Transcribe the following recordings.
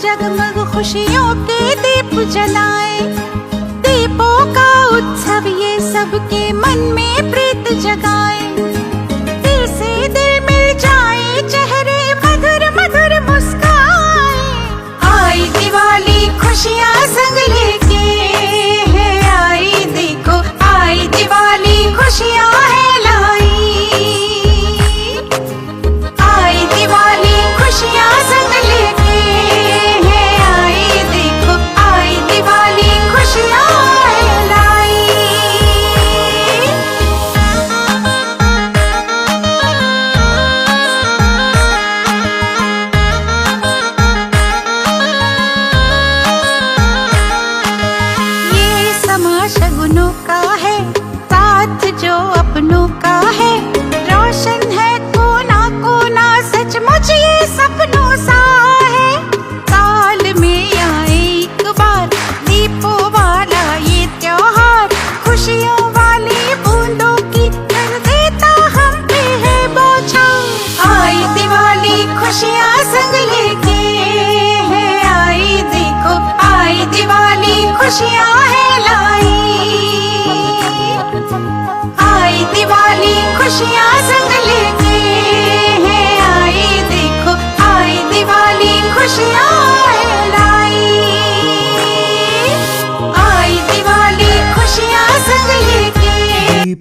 जगमग जगमग खुशियों के दीप जलाए। दीपों का उत्सव ये सबके मन में शगुनों का है साथ जो अपनों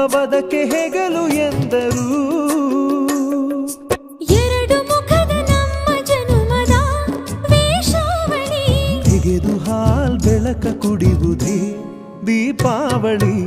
ಹಬ್ಬವದಕ್ಕೆ ಹೆಗಲು ಎಂದರು. ಎರಡು ಮುಖದ ನಮ್ಮ ಜನುಮದ ವೇಷಾವಳಿ. ತೆಗೆದು ಹಾಲ್ ಬೆಳಕ ಕುಡಿಯುವುದೇ ದೀಪಾವಳಿ.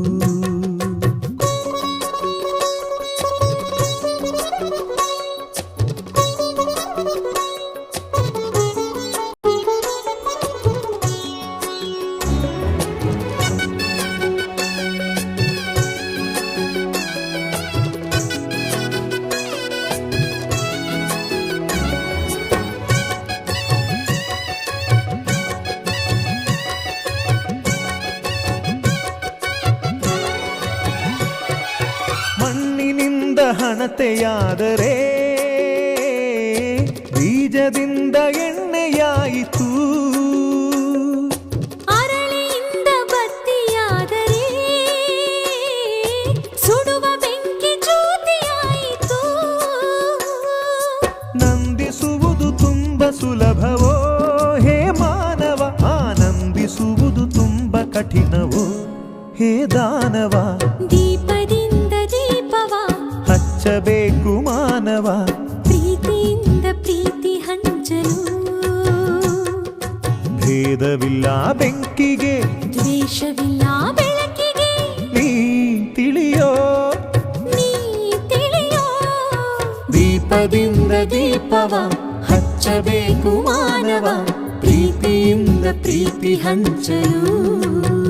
ಹಣತೆಯಾದರೆ ಬೀಜದಿಂದ ಎಣ್ಣೆಯಾಯಿತು. ಅರಳಿಯಿಂದ ಬತ್ತಿಯಾದರೆ ಸುಡುವ ಬೆಂಕಿ ಜ್ಯೋತಿಯಾಯಿತು. ನಂದಿಸುವುದು ತುಂಬ ಸುಲಭವೋ? ಹೇ ಮಾನವ ಆನಂದಿಸುವುದು ತುಂಬ ಕಠಿಣವೋ? ಹೇ ದಾನವ ಭೇದವಿಲ್ಲ ಬೆಂಕಿಗೆ. ದ್ವೇಷವಿಲ್ಲ ಬೆಳಕಿಗೆ. ನೀ ತಿಳಿಯೋ? ನೀ ತಿಳಿಯೋ? ದೀಪದಿಂದ ದೀಪವ ಹಚ್ಚಬೇಕು ಮಾನವ. ಪ್ರೀತಿಯಿಂದ ಪ್ರೀತಿ ಹಂಚಲು.